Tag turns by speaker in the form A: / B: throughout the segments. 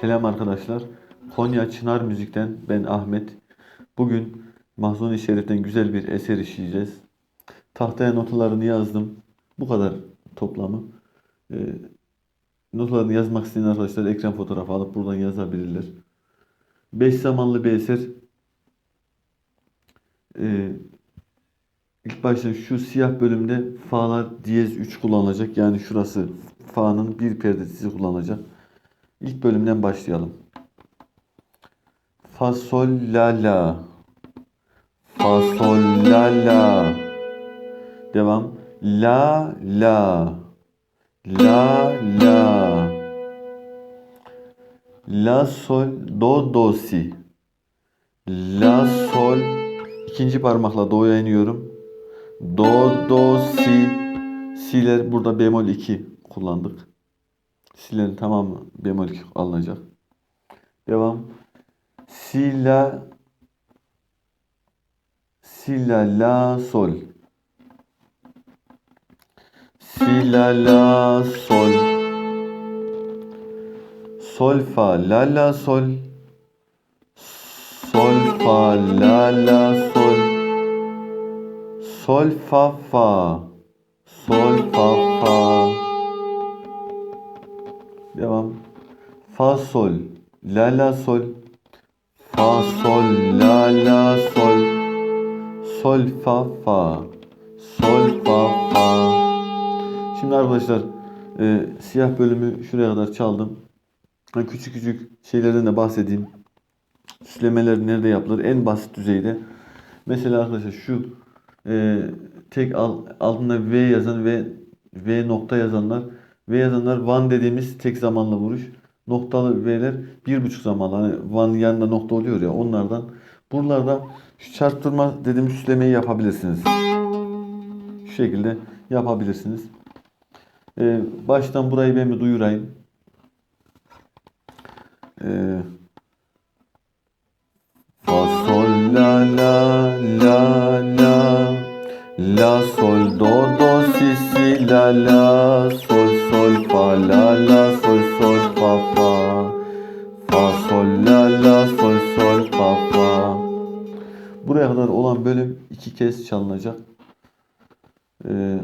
A: Selam arkadaşlar. Konya Çınar Müzik'ten ben Ahmet. Bugün Mahzuni Şerif'ten güzel bir eser işleyeceğiz. Tahtaya notalarını yazdım. Bu kadar toplamı. Ee, notalarını yazmak isteyen arkadaşlar ekran fotoğrafı alıp buradan yazabilirler. Beş zamanlı bir eser. Ee, ilk başta şu siyah bölümde fa'lar diyez 3 kullanılacak. Yani şurası fa'nın bir perdesi kullanılacak. İlk bölümden başlayalım. Fa sol la la. Fa sol la la. Devam. La la. La la. La sol do do si. La sol ikinci parmakla do'ya iniyorum. Do do si. Si'ler burada bemol 2 kullandık. Si'lerin tamamı bemol 2 alınacak. Devam. Si la Si la la sol. Si la la sol. Sol fa la la sol. Sol fa la la sol. Sol fa fa. Sol fa fa. Devam. Fa sol. La la sol. Fa sol la la sol. Sol fa fa. Sol fa fa. Şimdi arkadaşlar e, siyah bölümü şuraya kadar çaldım. Ha, Küçük küçük şeylerden de bahsedeyim. Süslemeler nerede yapılır? En basit düzeyde. Mesela arkadaşlar şu e, tek al, altında V yazan ve V nokta yazanlar V yazanlar van dediğimiz tek zamanlı vuruş. Noktalı V'ler bir buçuk zamanlı. Hani van yanında nokta oluyor ya onlardan. Buralarda şu çarptırma dediğimiz süslemeyi yapabilirsiniz. Şu şekilde yapabilirsiniz. Ee, baştan burayı ben bir duyurayım. Ee, Buraya kadar olan bölüm iki kez çalınacak. Ee,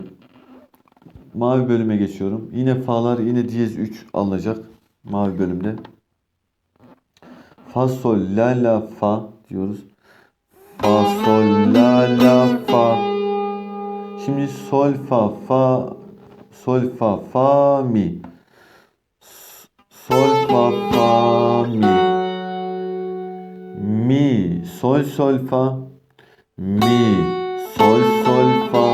A: mavi bölüme geçiyorum. Yine fa'lar yine diyez 3 alınacak mavi bölümde. Fa sol la la fa diyoruz. Fa sol la la fa. Şimdi sol fa fa sol fa fa mi. Sol fa fa mi. Mi sol sol fa. Mi sol sol fa.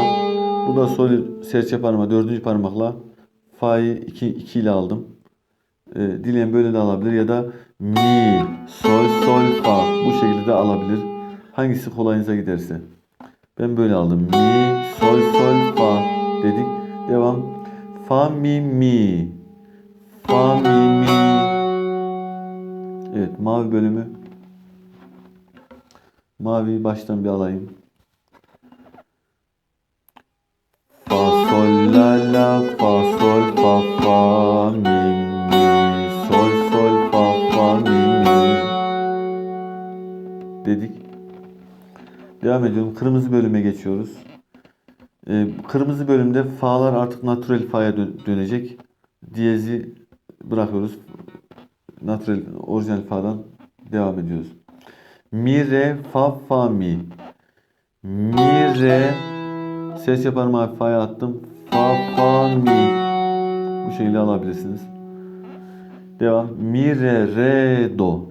A: Bu da sol serçe parmağı dördüncü parmakla fa'yı 2 2 ile aldım. E, dileyen böyle de alabilir ya da mi, sol, sol, fa bu şekilde de alabilir. Hangisi kolayınıza giderse. Ben böyle aldım. Mi, sol, sol, fa dedik. Devam. Fa, mi, mi. Fa, mi, mi. Evet mavi bölümü. Maviyi baştan bir alayım. Fa, sol, la, la, fa, sol, fa, fa, mi, mi, sol, sol, fa, fa, mi, mi. Dedik. Devam ediyorum. Kırmızı bölüme geçiyoruz. Ee, kırmızı bölümde fa'lar artık natural fa'ya dö- dönecek. Diyezi bırakıyoruz. Natural, orijinal fa'dan devam ediyoruz. Mi, re, fa, fa, mi. Mi, re, Ses parmağı fa'ya attım. Fa, fa, mi. Bu şekilde alabilirsiniz. Devam. Mi, re, re, do.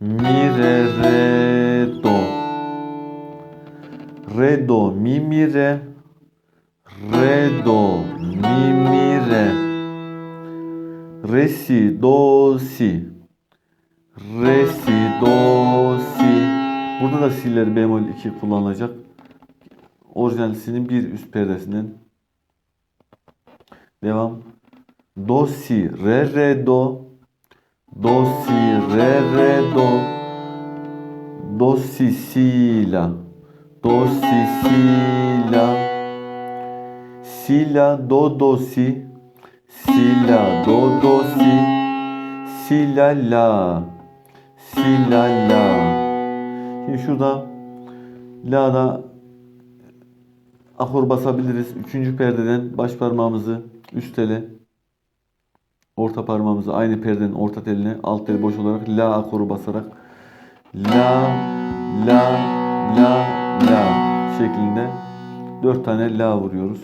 A: Mi, re, re, do. Re, do, mi, mi, re. Re, do, mi, mi, re. Re, si, do, si. Re, si, do, si. Burada da si'ler bemol 2 kullanılacak orijinalisinin bir üst perdesinden. Devam. Do si re re do. Do si re re do. Do si si la. Do si si la. Si la do do si. Si la do do si. Si la la. Si la la. Şimdi şurada la'da akor basabiliriz. Üçüncü perdeden baş parmağımızı üst tele, orta parmağımızı aynı perdenin orta teline, alt tel boş olarak la akoru basarak la, la, la, la şeklinde dört tane la vuruyoruz.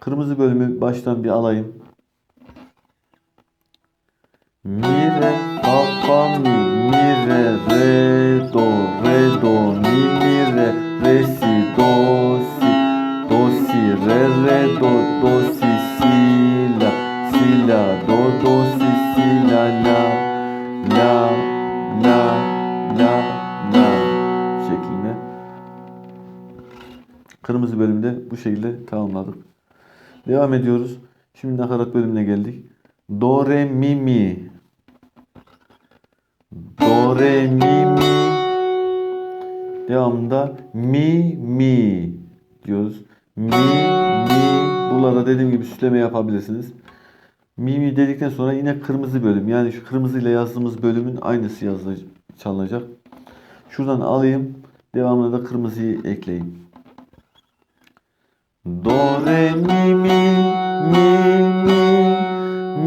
A: Kırmızı bölümü baştan bir alayım. Mi, re, fa, mi, mi, re, re, do, re, do, mi, mi, re, re, si, do, si, do, si, re, re, do, do, si, si, la, si, la, do, do, si, si, la, la, la, la, la, la şeklinde. Kırmızı bölümde bu şekilde tamamladık. Devam ediyoruz. Şimdi nakarat bölümüne geldik. Do, re, mi, mi. Do, re, mi, mi. Devamında mi, mi diyoruz. Mi, mi. Buralarda dediğim gibi süsleme yapabilirsiniz. Mi, mi dedikten sonra yine kırmızı bölüm. Yani şu kırmızıyla yazdığımız bölümün aynısı yazılacak, çalınacak. Şuradan alayım. Devamına da kırmızıyı ekleyeyim. Do, re, mi, mi, mi, mi.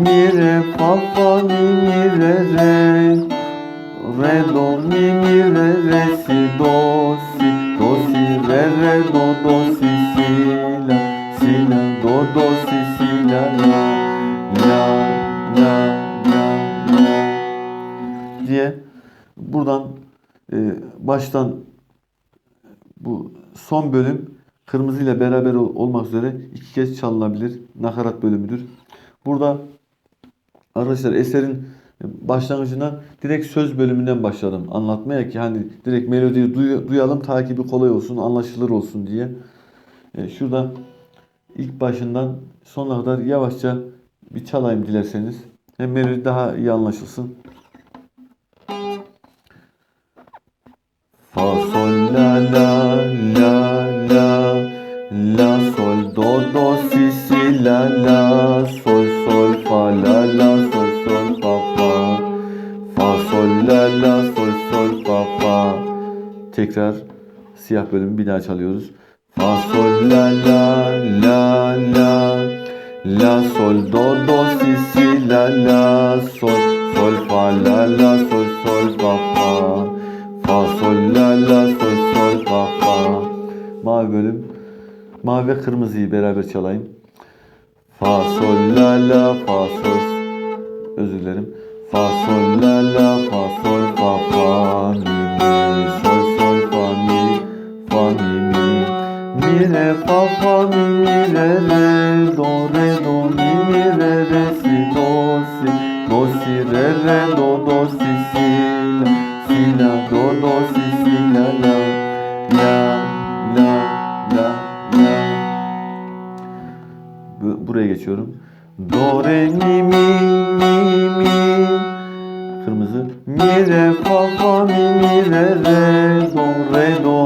A: Mi, re, fa, fa, mi, mi, re, re. Re, do, mi, mi, re, re, si, do, si. Do, si, re, re, do, do, si, si, la. Si, la, do, do, si, si, la, la. La, la, la, la. Diye buradan e, baştan bu son bölüm kırmızı ile beraber ol- olmak üzere iki kez çalınabilir. Nakarat bölümüdür. Burada arkadaşlar eserin başlangıcına direkt söz bölümünden başladım anlatmaya ki hani direkt melodiyi duy- duyalım takibi kolay olsun, anlaşılır olsun diye. E, şurada ilk başından sonuna kadar yavaşça bir çalayım dilerseniz. Hem melodi daha iyi anlaşılsın. Fa sol la la siyah bölümü bir daha çalıyoruz. Fa sol la la la la la sol do do si si la la sol sol fa la la sol sol fa fa Fa sol la la sol sol fa fa. Mavi bölüm. Mavi ve kırmızıyı beraber çalayım. Fa sol la la fa sol. Özür dilerim. Fa sol la la fa sol fa fa mi mi re fa fa mi re re do re do mi mi re re si do si do si re re do do si si la si la do do si si la la la la la la Bu- buraya geçiyorum. Do re mi mi mi. Mi Kırmızı. Mi re fa fa mi mi re re Do re do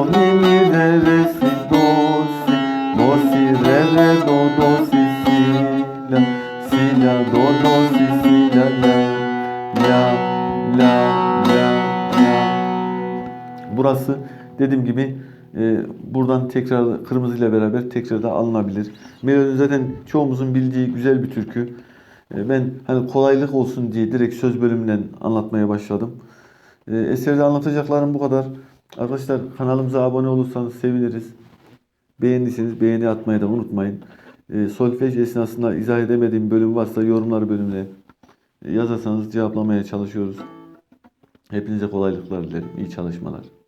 A: dediğim gibi e, buradan tekrar kırmızı ile beraber tekrar da alınabilir. Melodi zaten çoğumuzun bildiği güzel bir türkü. E, ben hani kolaylık olsun diye direkt söz bölümünden anlatmaya başladım. E, eserde anlatacaklarım bu kadar. Arkadaşlar kanalımıza abone olursanız seviniriz. Beğendiyseniz beğeni atmayı da unutmayın. E, solfej esnasında izah edemediğim bölüm varsa yorumlar bölümüne yazarsanız cevaplamaya çalışıyoruz. Hepinize kolaylıklar dilerim. İyi çalışmalar.